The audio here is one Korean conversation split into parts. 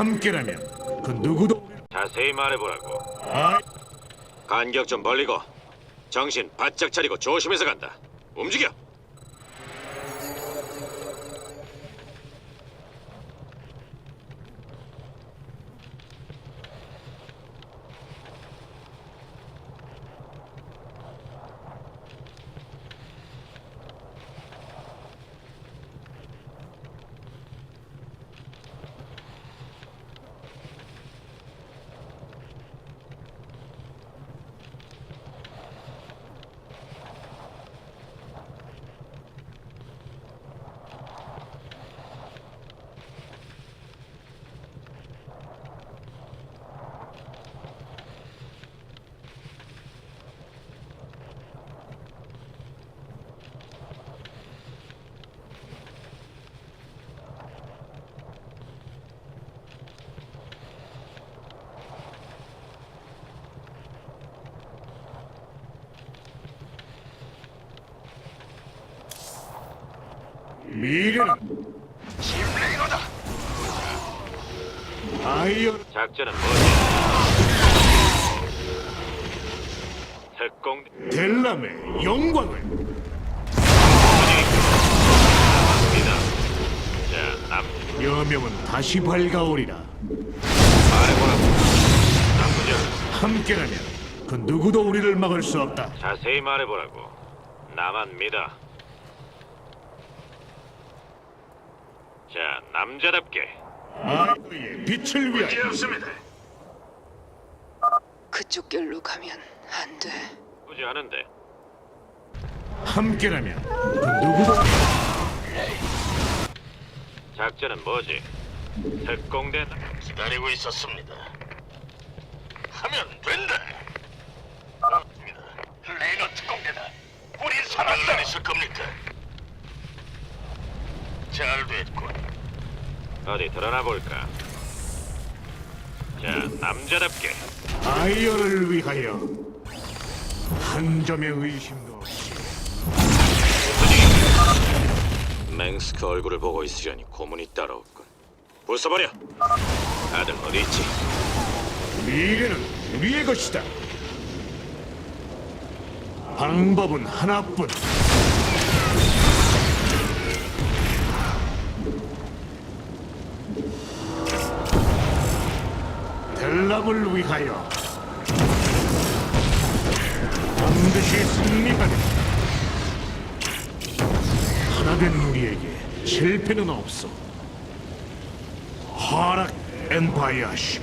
함께라면 그 누구도 자세히 말해보라고. 아, 간격 좀 벌리고 정신 바짝 차리고 조심해서 간다. 움직여. 미래는 아이언 작전은 뭐지? 특공 델람의 영광을 입니다. 자, 남 여명은 다시 밝아오리라. 나쁘지 않아. 함께라면 그 누구도 우리를 막을 수 없다 자세히 말해보라고. 나만 믿어. 자, 남자답게. 아이의 빛을 위하여 없습니다. 그쪽 길로 가면 안 돼. 나쁘지 않은데. 함께라면 그 누구도 작전은 뭐지? 특공대 기다리고 있었습니다. 하면 된다. 레이너 특공대다. 우린 살았다. 있을 겁니까? 잘 됐군. 어디 드러나 볼까? 자, 남자답게. 아이언을 위하여 한 점의 의심도 없이 맹스크 얼굴을 보고 있으려니 고문이 따로 없군. 부숴버려. 다들 어디 있지? 미래는 우리의 것이다 방법은 하나뿐 델람을 위하여 반드시 승리하리 하나된 우리에게 실패는 없어 하락 엠파이어시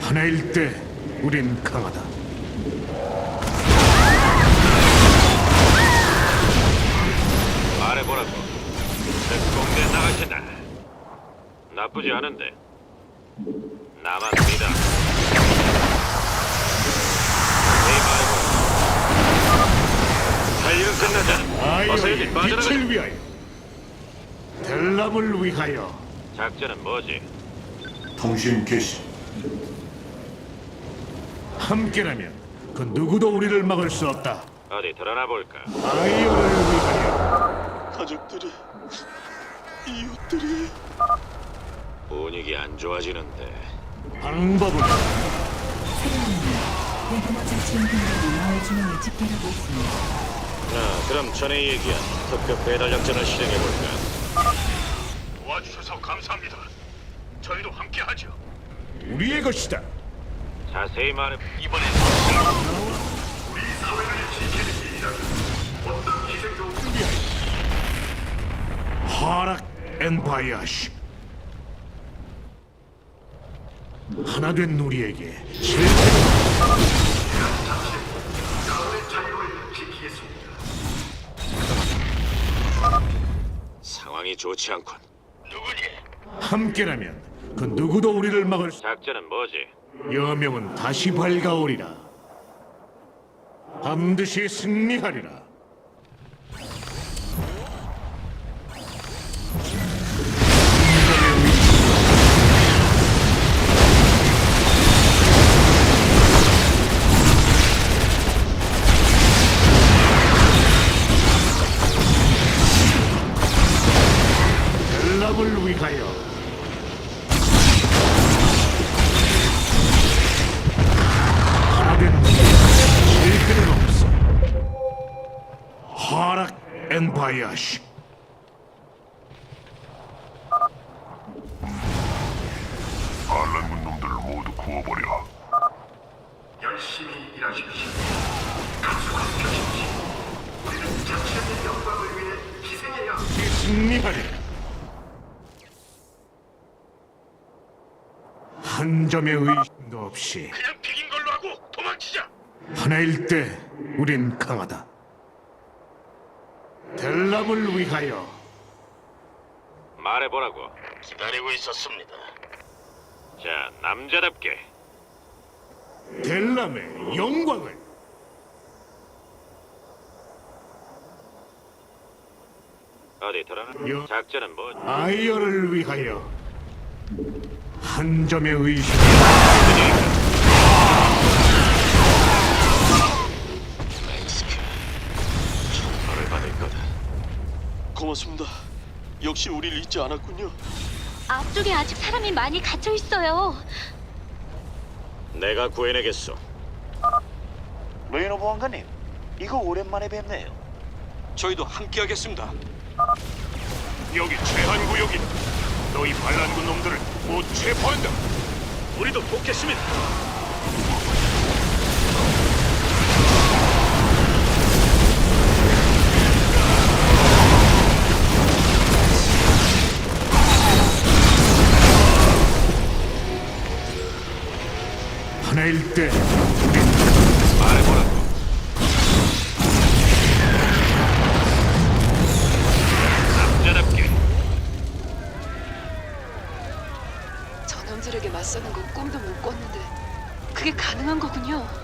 하나일 때 우린 강하다 말해보라고. 특공대 나가신다. 나쁘지 않은데. 나만 믿어. 네. 할 일은 끝나자. 어서 여기 아이오의 빠져나가. 빛을 위하여 델람을 위하여 작전은 뭐지? 통신 개시 함께라면 그 누구도 우리를 막을 수 없다 어디 드러나 볼까? 아이오를 위하여 가족들이, 이웃들이. 분위기 안 좋아지는데. 방법은 대규모 자치인 군대이 마을 중앙에 집결하고 있습니다. 자, 그럼 전에 얘기한 특급 배달 작전을 실행해 볼까? 도와주셔서 감사합니다. 저희도 함께하죠. 우리의 것이다 자세히 말해. 이번엔 하락 엠파이어시 하나 된 우리에게 실패는 상황이 좋지 않군. 누구니? 함께라면 그 누구도 우리를 막을 수 작전은 뭐지? 여명은 다시 밝아오리라 반드시 승리하리라 바야시. 반란군 놈들을 모두 구워버려. 열심히 일하십시오. 각수가 펴십시오. 우리는 자체의 영광을 위해 희생해야. 승리하리. 한 점의 의심도 없이 그냥 비긴 걸로 하고 도망치자. 하나일 때 우린 강하다. 델람을 위하여 말해보라고. 기다리고 있었습니다. 자, 남자답게. 델람의 영광을 어디? 여- 작전은 뭐? 아이어를 위하여 한 점의 의심 맹 역시 우리를 잊지 않았군요. 앞쪽에 아직 사람이 많이 갇혀 있어요. 내가 구해내겠소. 레이너 보안관님, 이거 오랜만에 뵙네요. 저희도 함께 하겠습니다. 여기 제한 구역이다. 너희 반란군 놈들을 못 체포한다. 우리도 돕겠습니다. 하나일 때 말해보라고. 남자답게. 저놈들에게 맞서는 건 꿈도 못 꿨는데 그게 가능한 거군요.